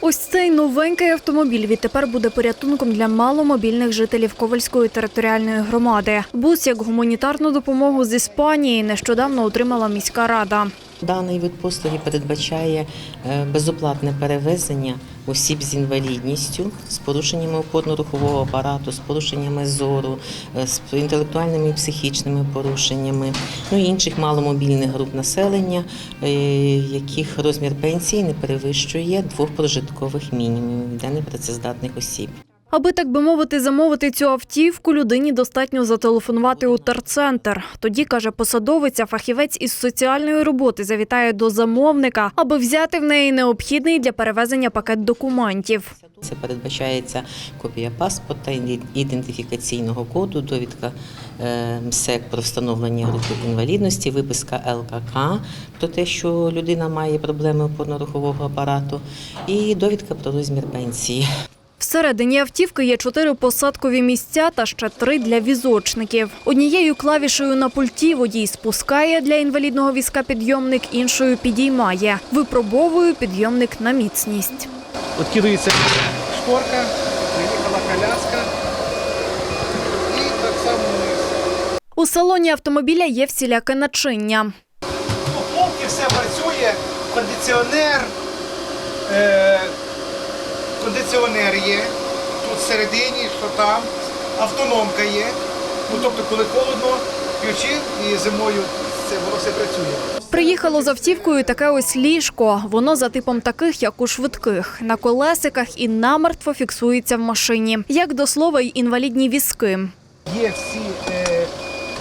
Ось цей новенький автомобіль відтепер буде порятунком для маломобільних жителів Ковальської територіальної громади. Бус як гуманітарну допомогу з Іспанії нещодавно отримала міська рада. Даний вид послуги передбачає е, безоплатне перевезення осіб з інвалідністю, з порушеннями опорно-рухового апарату, з порушеннями зору, е, з інтелектуальними і психічними порушеннями, ну і інших маломобільних груп населення, е, яких розмір пенсії не перевищує двох прожиткових мінімумів для непрацездатних осіб. Аби так би мовити, замовити цю автівку, людині достатньо зателефонувати у терцентр. Тоді каже посадовиця, фахівець із соціальної роботи завітає до замовника, аби взяти в неї необхідний для перевезення пакет документів. Це передбачається копія паспорта, ідентифікаційного коду, довідка е, МСЕК про встановлення групи інвалідності, виписка ЛКК про те, що людина має проблеми опорно-рухового апарату, і довідка про розмір пенсії. Всередині автівки є чотири посадкові місця та ще три для візочників. Однією клавішею на пульті водій спускає для інвалідного візка підйомник, іншою підіймає. Випробовує підйомник на міцність. Откидується шторка, приїхала коляска і так само вниз. У салоні автомобіля є всіляке начиння. Ну, полки все працює, кондиціонер, е, кондиціонер є, тут всередині, що там, автономка є. Ну, тобто, коли холодно, ключі і зимою це воно все працює. Приїхало з автівкою таке ось ліжко. Воно за типом таких, як у швидких, на колесиках і намертво фіксується в машині. Як до слова, й інвалідні візки. Є всі е,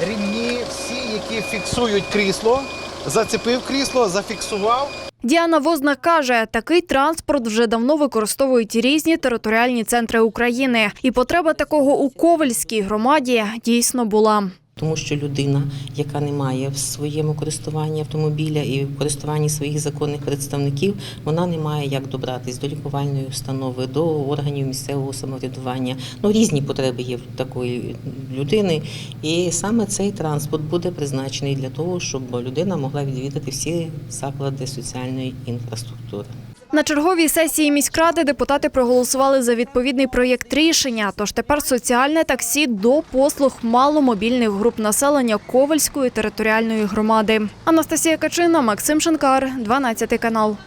рівні, всі, які фіксують крісло. Зацепив крісло, зафіксував. Діана Возна каже, такий транспорт вже давно використовують різні територіальні центри України, і потреба такого у Ковальській громаді дійсно була. Тому що людина, яка не має в своєму користуванні автомобіля і в користуванні своїх законних представників, вона не має як добратись до лікувальної установи, до органів місцевого самоврядування. Ну різні потреби є в такої людини, і саме цей транспорт буде призначений для того, щоб людина могла відвідати всі заклади соціальної інфраструктури. На черговій сесії міськради депутати проголосували за відповідний проєкт рішення. Тож тепер соціальне таксі до послуг маломобільних груп населення Ковальської територіальної громади. Анастасія Качина, Максим Шанкар, 12 канал.